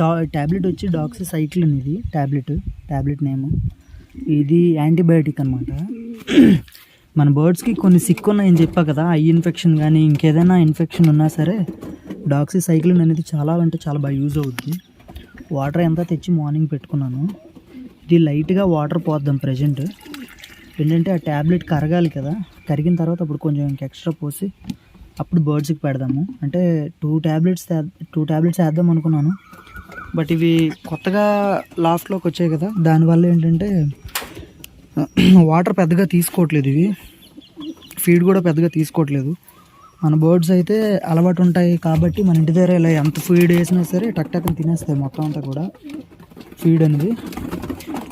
టా ట్యాబ్లెట్ వచ్చి doxycycline ఇది. ట్యాబ్లెట్ ట్యాబ్లెట్ నేమ్ ఇది యాంటీబయాటిక్ అనమాట మన బర్డ్స్కి కొన్ని సిక్ ఉన్నాయని చెప్పా కదా. ఐ ఇన్ఫెక్షన్ కానీ ఇంకేదైనా ఇన్ఫెక్షన్ ఉన్నా సరే డాక్సీ సైక్లిన్ అనేది చాలా అంటే చాలా బాగా యూజ్ అవుద్ది. వాటర్ ఎంత తెచ్చి మార్నింగ్ పెట్టుకున్నాను ఇది లైట్గా వాటర్ పోద్దాం ప్రజెంట్. ఏంటంటే ఆ ట్యాబ్లెట్ కరగాలి కదా కరిగిన తర్వాత అప్పుడు కొంచెం ఇంక ఎక్స్ట్రా పోసి అప్పుడు బర్డ్స్కి పెడదాము. అంటే టూ ట్యాబ్లెట్స్ టూ ట్యాబ్లెట్స్ వేద్దాం అనుకున్నాను. బట్ ఇవి కొత్తగా లాస్ట్లోకి వచ్చాయి కదా దానివల్ల ఏంటంటే వాటర్ పెద్దగా తీసుకోవట్లేదు ఇవి. ఫీడ్ కూడా పెద్దగా తీసుకోవట్లేదు. మన బర్డ్స్ అయితే అలవాటు ఉంటాయి కాబట్టి మన ఇంటి దగ్గర ఇలా ఎంత ఫీడ్ వేసినా సరే టక్ టక్ తినేస్తాయి మొత్తం అంతా కూడా ఫీడ్ అనేది.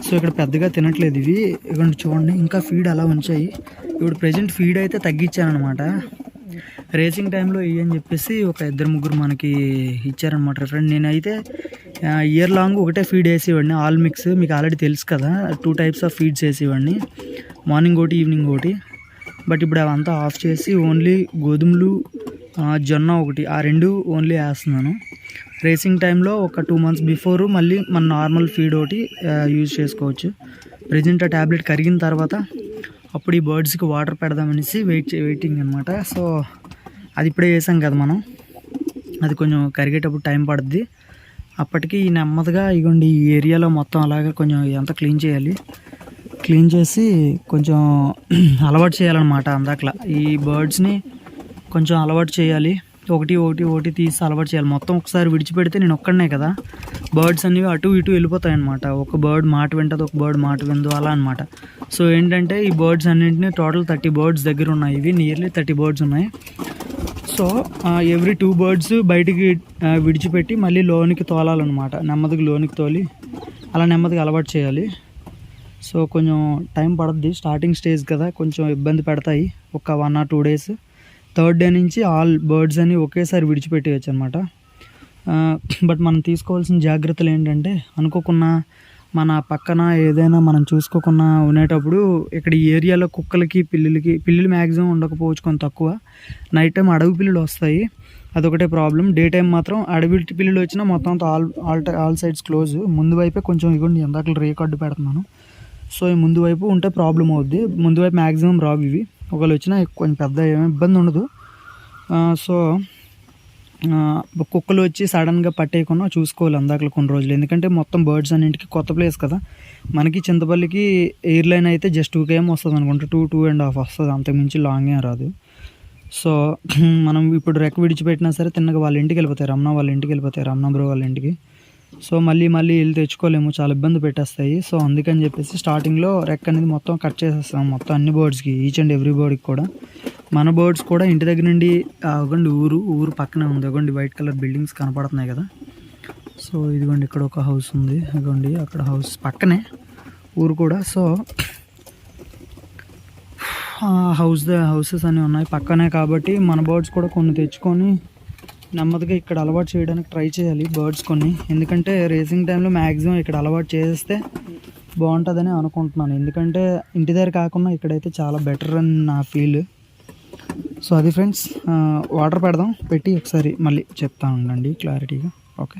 సో ఇక్కడ పెద్దగా తినట్లేదు ఇవి. ఇక్కడ చూడండి ఇంకా ఫీడ్ అలా ఉంచాయి. ఇప్పుడు ప్రజెంట్ ఫీడ్ అయితే తగ్గించానమాట రేసింగ్ టైంలో ఇవి అని చెప్పేసి ఒక ఇద్దరు ముగ్గురు మనకి ఇచ్చారనమాట ఫ్రెండ్ నేనైతే ఇయర్ లాంగ్ ఒకటే ఫీడ్ వేసేవాడిని. ఆల్ మిక్స్ మీకు ఆల్రెడీ తెలుసు కదా టూ టైప్స్ ఆఫ్ ఫీడ్స్ వేసేవాడిని. మార్నింగ్ ఒకటి ఈవినింగ్ ఒకటి. బట్ ఇప్పుడు అవంతా ఆఫ్ చేసి ఓన్లీ గోధుమలు జొన్న ఒకటి ఆ రెండు ఓన్లీ వేస్తున్నాను. రేసింగ్ టైంలో ఒక టూ మంత్స్ బిఫోర్ మళ్ళీ మన నార్మల్ ఫీడ్ ఒకటి యూజ్ చేసుకోవచ్చు. ప్రజెంట్ ఆ ట్యాబ్లెట్ కరిగిన తర్వాత అప్పుడు ఈ బర్డ్స్కి వాటర్ పెడదామనేసి వెయిట్ వెయిటింగ్ అనమాట సో అది ఇప్పుడే వేసాం కదా మనం. అది కొంచెం కరిగేటప్పుడు టైం పడుద్ది. అప్పటికి నెమ్మదిగా ఇగోండి ఈ ఏరియాలో మొత్తం అలాగా కొంచెం ఎంత క్లీన్ చేయాలి. క్లీన్ చేసి కొంచెం అలవాటు చేయాలన్నమాట అందాకలా. ఈ బర్డ్స్ని కొంచెం అలవాటు చేయాలి. ఒకటి ఒకటి ఒకటి తీసి అలవాటు చేయాలి. మొత్తం ఒకసారి విడిచిపెడితే నేను ఒక్కడనే కదా. బర్డ్స్ అనేవి అటు ఇటు వెళ్ళిపోతాయి అనమాట ఒక బర్డ్ మాట వింటది ఒక బర్డ్ మాట విందు అలా అనమాట సో ఏంటంటే ఈ బర్డ్స్ అన్నింటినీ టోటల్ థర్టీ బర్డ్స్ దగ్గర ఉన్నాయి. ఇవి నియర్లీ థర్టీ బర్డ్స్ ఉన్నాయి. సో ఎవ్రీ టూ బర్డ్స్ బయటికి విడిచిపెట్టి మళ్ళీ లోనికి తోలాలన్నమాట. నెమ్మదిగా లోనికి తోలి అలా నెమ్మదిగా అలవాటు చేయాలి. సో కొంచెం టైం పడుద్ది. స్టార్టింగ్ స్టేజ్ కదా కొంచెం ఇబ్బంది పెడతాయి. ఒక one or two days third day నుంచి ఆల్ బర్డ్స్ అని ఒకేసారి విడిచిపెట్టేయచ్చు అనమాట బట్ మనం తీసుకోవాల్సిన జాగ్రత్తలు ఏంటంటే అనుకోకుండా మన పక్కన ఏదైనా మనం చూసుకోకుండా ఉండేటప్పుడు ఇక్కడ ఈ ఏరియాలో కుక్కలకి పిల్లులకి పిల్లులు మ్యాక్సిమం ఉండకపోవచ్చు కొంత తక్కువ. నైట్ టైం అడవి పిల్లులు వస్తాయి. అదొకటే ప్రాబ్లం డే టైం మాత్రం అడవి పిల్లులు వచ్చినా మొత్తం all all all sides close ముందు వైపే కొంచెం ఇగోండి ఎందాకలు రేక్ పెడుతున్నాను. సో ఈ ముందు వైపు ఉంటే ప్రాబ్లం అవుద్ది. ముందు వైపు మ్యాక్సిమం రావు ఇవి. ఒకవేళ వచ్చినా కొంచెం పెద్ద ఏమి ఇబ్బంది ఉండదు. సో కుక్కలు వచ్చి సడన్గా పట్టేయకుండా చూసుకోవాలి అందాకలు కొన్ని రోజులు. ఎందుకంటే మొత్తం బర్డ్స్ అన్నింటికి కొత్త ప్లేస్ కదా. మనకి చింతపల్లికి ఎయిర్లైన్ అయితే జస్ట్ టూ కేఎం వస్తుంది అనుకుంటా. టూ టూ అండ్ హాఫ్ వస్తుంది. అంతకుమించి లాంగ్ ఏం రాదు. సో మనం ఇప్పుడు రెక్క విడిచిపెట్టినా సరే తిన్నగా వాళ్ళ ఇంటికి వెళ్ళిపోతాయి. రమణ వాళ్ళ ఇంటికి వెళ్ళిపోతాయి. రమణ బ్రో వాళ్ళ ఇంటికి. సో మళ్ళీ మళ్ళీ వెళ్ళి తెచ్చుకోలేము చాలా ఇబ్బంది పెట్టేస్తాయి. సో అందుకని చెప్పేసి స్టార్టింగ్లో రెక్క అనేది మొత్తం కట్ చేసేస్తాం మొత్తం అన్ని బర్డ్స్కి ఈచ్ అండ్ ఎవ్రీ బర్డ్కి కూడా. మన బర్డ్స్ కూడా ఇంటి దగ్గర నుండి అవ్వండి ఊరు ఊరు పక్కనే ఉంది. అవ్వండి వైట్ కలర్ బిల్డింగ్స్ కనపడుతున్నాయి కదా. సో ఇదిగోండి ఇక్కడ ఒక హౌస్ ఉంది. ఇదిగోండి అక్కడ హౌస్ పక్కనే ఊరు కూడా. సో హౌస్ హౌసెస్ అన్నీ ఉన్నాయి పక్కనే కాబట్టి మన బర్డ్స్ కూడా కొన్ని తెచ్చుకొని నెమ్మదిగా ఇక్కడ అలవాటు చేయడానికి ట్రై చేయాలి బర్డ్స్ కొన్ని. ఎందుకంటే రేసింగ్ టైంలో మ్యాక్సిమం ఇక్కడ అలవాటు చేస్తే బాగుంటుందని అనుకుంటున్నాను. ఎందుకంటే ఇంటి దగ్గర కాకుండా ఇక్కడైతే చాలా బెటర్ అని నా ఫీల్. సో అది ఫ్రెండ్స్ వాటర్ పెడదాం. పెట్టి ఒకసారి మళ్ళీ చెప్తా ఉండండి క్లారిటీగా. ఓకే?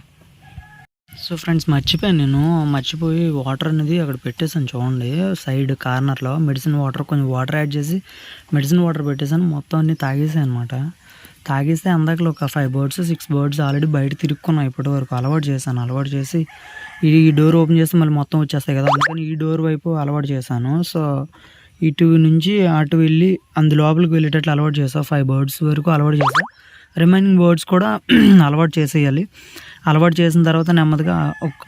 సో ఫ్రెండ్స్ మర్చిపోయాను నేను. మర్చిపోయి వాటర్ అనేది అక్కడ పెట్టేసాను చూడండి. సైడ్ కార్నర్లో మెడిసిన్ వాటర్ కొంచెం వాటర్ యాడ్ చేసి మెడిసిన్ వాటర్ పెట్టేసాను మొత్తం అన్ని తాగేసాయి అనమాట తాగేస్తే అందాకలో ఒక five birds six birds already బయట తిరుక్కున్నాం ఇప్పటి వరకు. అలవాటు చేశాను అలవాటు చేసి ఈ డోర్ ఓపెన్ చేస్తే మళ్ళీ మొత్తం వచ్చేస్తాయి కదా. అందుకని ఈ డోర్ వైపు అలవాటు చేశాను. సో ఇటు నుంచి అటు వెళ్ళి అందు లోపలికి వెళ్ళేటట్లు అలవాటు చేసా ఫైవ్ బర్డ్స్ వరకు అలవాటు చేసా రిమైనింగ్ బర్డ్స్ కూడా అలవాటు చేసేయాలి. అలవాటు చేసిన తర్వాత నెమ్మదిగా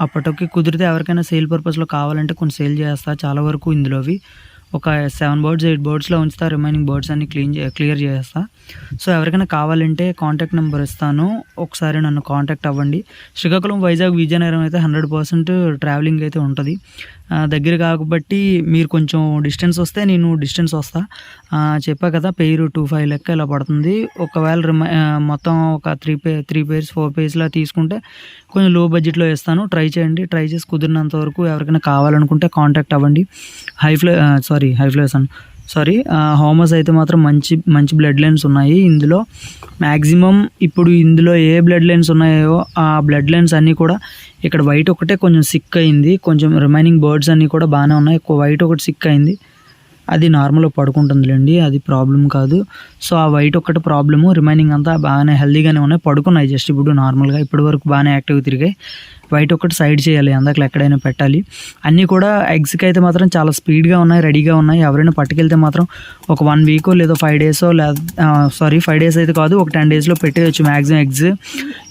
అప్పటికి కుదిరితే ఎవరికైనా సేల్ పర్పస్లో కావాలంటే కొన్ని సేల్ చేస్తా. చాలా వరకు ఇందులోవి. ఒక సెవెన్ బోర్డ్స్ ఎయిట్ బోర్డ్స్లో ఉంచుతా రిమైనింగ్ బోర్డ్స్ అన్ని క్లీన్ క్లియర్ చేస్తా సో ఎవరికైనా కావాలంటే కాంటాక్ట్ నెంబర్ ఇస్తాను. ఒకసారి నన్ను కాంటాక్ట్ అవ్వండి. శ్రీకాకుళం వైజాగ్ విజయనగరం అయితే హండ్రెడ్ పర్సెంట్ ట్రావెలింగ్ అయితే ఉంటుంది. దగ్గర కాబట్టి మీరు కొంచెం డిస్టెన్స్ వస్తే నేను డిస్టెన్స్ వస్తా. చెప్పా కదా పేరు టూ ఫైవ్ లెక్క ఇలా పడుతుంది. ఒకవేళ రిమై మొత్తం ఒక త్రీ పే త్రీ పేర్స్ ఫోర్ పేర్స్లా తీసుకుంటే కొంచెం లో బడ్జెట్లో ఇస్తాను ట్రై చేయండి. ట్రై చేసి కుదిరినంత వరకు ఎవరికైనా కావాలనుకుంటే కాంటాక్ట్ అవ్వండి. High fly sorry high flies sorry homers అయితే మాత్రం మంచి మంచి బ్లడ్ లైన్స్ ఉన్నాయి ఇందులో. మ్యాక్సిమం ఇప్పుడు ఇందులో ఏ బ్లడ్ లైన్స్ ఉన్నాయో ఆ బ్లడ్ లైన్స్ అన్నీ కూడా ఇక్కడ వైట్ ఒకటే కొంచెం సిక్ అయింది. కొంచెం రిమైనింగ్ బర్డ్స్ అన్నీ కూడా బాగానే ఉన్నాయి. వైట్ ఒకటి సిక్ అయింది. అది నార్మల్గా పడుకుంటుందిలేండి అది ప్రాబ్లం కాదు. సో ఆ వైట్ ఒక్కటి ప్రాబ్లము రిమైనింగ్ అంతా బాగానే హెల్దీగానే ఉన్నాయి. పడుకున్నాయి జస్ట్ ఇప్పుడు నార్మల్గా ఇప్పటి వరకు బాగానే యాక్టివ్ తిరిగాయి. వైట్ ఒకటి సైడ్ చేయాలి అందరికి ఎక్కడైనా పెట్టాలి. అన్నీ కూడా ఎగ్స్కి అయితే మాత్రం చాలా స్పీడ్గా ఉన్నాయి రెడీగా ఉన్నాయి. ఎవరైనా పట్టుకెళ్తే మాత్రం ఒక వన్ వీకో లేదో ఫైవ్ డేసో లేదా సారీ ఫైవ్ డేస్ అయితే కాదు ఒక టెన్ డేస్లో పెట్టేయచ్చు మ్యాక్సిమం ఎగ్స్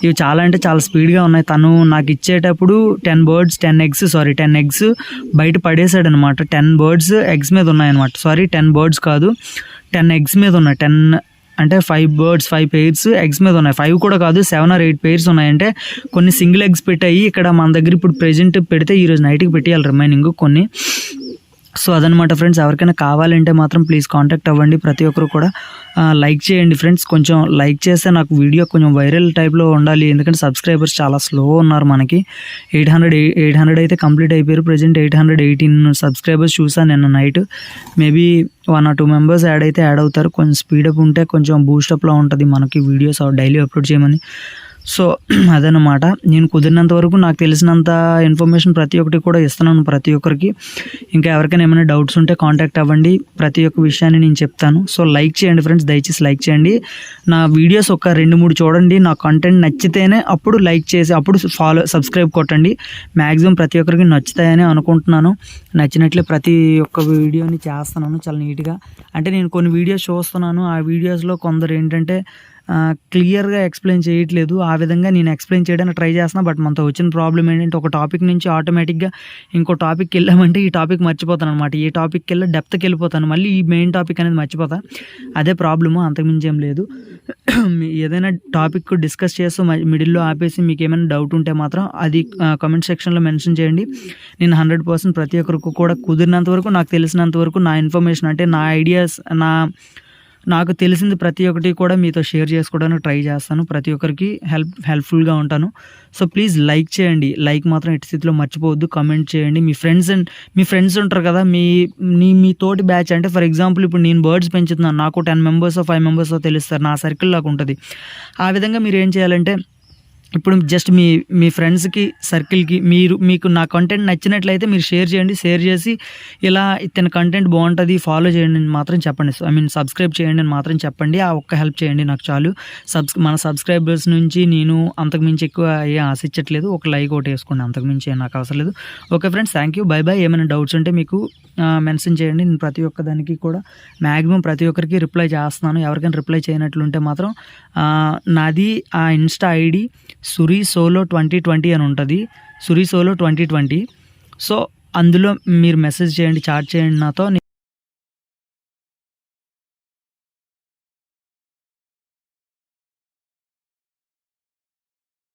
ఇవి చాలా అంటే చాలా స్పీడ్గా ఉన్నాయి. తను నాకు ఇచ్చేటప్పుడు ten birds ten eggs sorry ten eggs బయట పడేసాడు టెన్ బర్డ్స్ ఎగ్స్ మీద ఉన్నాయన్నమాట. సారీ టెన్ బర్డ్స్ కాదు. టెన్ ఎగ్స్ మీద ఉన్నాయి. టెన్ అంటే five birds five pairs eggs మీద ఉన్నాయి. ఫైవ్ కూడా కాదు సెవెన్ ఆర్ ఎయిట్ పెయిర్స్ ఉన్నాయంటే కొన్ని సింగిల్ ఎగ్స్ పెట్టాయి. ఇక్కడ మన దగ్గర ఇప్పుడు ప్రెజెంట్ పెడితే ఈరోజు నైట్కి పెట్టేయాలి రిమైనింగ్ కొన్ని. సో అదనమాట ఫ్రెండ్స్. ఎవరికైనా కావాలంటే మాత్రం ప్లీజ్ కాంటాక్ట్ అవ్వండి. ప్రతి ఒక్కరు కూడా లైక్ చేయండి ఫ్రెండ్స్. కొంచెం లైక్ చేస్తే నాకు వీడియో కొంచెం వైరల్ టైప్లో ఉండాలి. ఎందుకంటే సబ్స్క్రైబర్స్ చాలా స్లో ఉన్నారు మనకి. ఎయిట్ హండ్రెడ్ ఎయిట్ హండ్రెడ్ అయితే కంప్లీట్ అయిపోయారు. Present eight hundred eighteen subscribers చూసాను నిన్న night. Maybe one or two members add అయితే యాడ్ అవుతారు. కొంచెం స్పీడప్ ఉంటే కొంచెం బూస్టప్లో ఉంటుంది మనకి వీడియోస్. డైలీ అప్లోడ్ చేయమని. సో అదనమాట నేను కుదిరినంత వరకు నాకు తెలిసినంత ఇన్ఫర్మేషన్ ప్రతి ఒక్కటి కూడా ఇస్తున్నాను ప్రతి ఒక్కరికి. ఇంకా ఎవరికైనా ఏమైనా డౌట్స్ ఉంటే కాంటాక్ట్ అవ్వండి. ప్రతి ఒక్క విషయాన్ని నేను చెప్తాను. సో లైక్ చేయండి ఫ్రెండ్స్. దయచేసి లైక్ చేయండి. నా వీడియోస్ ఒక రెండు మూడు చూడండి. నా కంటెంట్ నచ్చితేనే అప్పుడు లైక్ చేసి అప్పుడు ఫాలో సబ్స్క్రైబ్ కొట్టండి. మ్యాక్సిమం ప్రతి ఒక్కరికి నచ్చుతాయని అనుకుంటున్నాను. నచ్చినట్లే ప్రతి ఒక్క వీడియోని చేస్తున్నాను చాలా నీట్గా. అంటే నేను కొన్ని వీడియోస్ చూస్తున్నాను. ఆ వీడియోస్లో కొందరు ఏంటంటే క్లియర్గా ఎక్స్ప్లెయిన్ చేయట్లేదు. ఆ విధంగా నేను ఎక్స్ప్లెయిన్ చేయడానికి ట్రై చేస్తున్నా బట్ మనతో వచ్చిన ప్రాబ్లం ఏంటంటే ఒక టాపిక్ నుంచి ఆటోమేటిక్గా ఇంకో టాపిక్కి వెళ్ళామంటే ఈ టాపిక్ మర్చిపోతాను అనమాట ఈ టాపిక్కి వెళ్ళి డెప్త్కి వెళ్ళిపోతాను. మళ్ళీ ఈ మెయిన్ టాపిక్ అనేది మర్చిపోతా. అదే ప్రాబ్లము అంతకుమించి ఏం లేదు. మీ ఏదైనా టాపిక్ డిస్కస్ చేస్తూ మిడిల్లో ఆపేసి మీకు ఏమైనా డౌట్ ఉంటే మాత్రం అది కామెంట్ సెక్షన్లో మెన్షన్ చేయండి. నేను హండ్రెడ్ పర్సెంట్ ప్రతి ఒక్కరికి కూడా కుదిరినంత వరకు నాకు తెలిసినంత వరకు నా ఇన్ఫర్మేషన్ అంటే నా ఐడియాస్ నా నాకు తెలిసింది ప్రతి ఒక్కటి కూడా మీతో షేర్ చేసుకోవడానికి ట్రై చేస్తాను. ప్రతి ఒక్కరికి హెల్ప్ హెల్ప్ఫుల్గా ఉంటాను. సో ప్లీజ్ లైక్ చేయండి. లైక్ మాత్రం ఎట్టి స్థితిలో మర్చిపోవద్దు. కమెంట్ చేయండి. మీ ఫ్రెండ్స్ అండ్ మీ ఫ్రెండ్స్ ఉంటారు కదా మీ మీ మీ తోటి బ్యాచ్ అంటే ఫర్ ఎగ్జాంపుల్ ఇప్పుడు నేను బర్డ్స్ పెంచుతున్నాను. నాకు టెన్ మెంబర్స్ ఫైవ్ మెంబర్స్ తెలుస్తారు. నా సర్కిల్ లాగా ఉంటుంది. ఆ విధంగా మీరు ఏం చేయాలంటే ఇప్పుడు జస్ట్ మీ మీ ఫ్రెండ్స్కి సర్కిల్కి మీరు మీకు నా కంటెంట్ నచ్చినట్లయితే మీరు షేర్ చేయండి. షేర్ చేసి ఇలా ఇతని కంటెంట్ బాగుంటుంది ఫాలో చేయండి అని మాత్రం చెప్పండి. ఐ మీన్ సబ్స్క్రైబ్ చేయండి అని మాత్రం చెప్పండి. ఆ ఒక్క హెల్ప్ చేయండి నాకు చాలు. సబ్స్ మన సబ్స్క్రైబర్స్ నుంచి నేను అంతకుమించి ఎక్కువ ఏ ఆశించట్లేదు ఒక లైక్ ఒకటి వేసుకోండి. అంతకుమించి నాకు అవసరం లేదు. Okay friends thank you bye bye ఏమైనా డౌట్స్ ఉంటే మీకు మెన్షన్ చేయండి. నేను ప్రతి ఒక్క దానికి కూడా మ్యాక్సిమం ప్రతి ఒక్కరికి రిప్లై చేస్తున్నాను. ఎవరికైనా రిప్లై చేయనట్లుంటే మాత్రం నాది ఆ insta ID Suri solo twenty twenty అని ఉంటుంది. Suri solo twenty twenty. So అందులో మీరు మెసేజ్ చేయండి చాట్ చేయండి నాతో.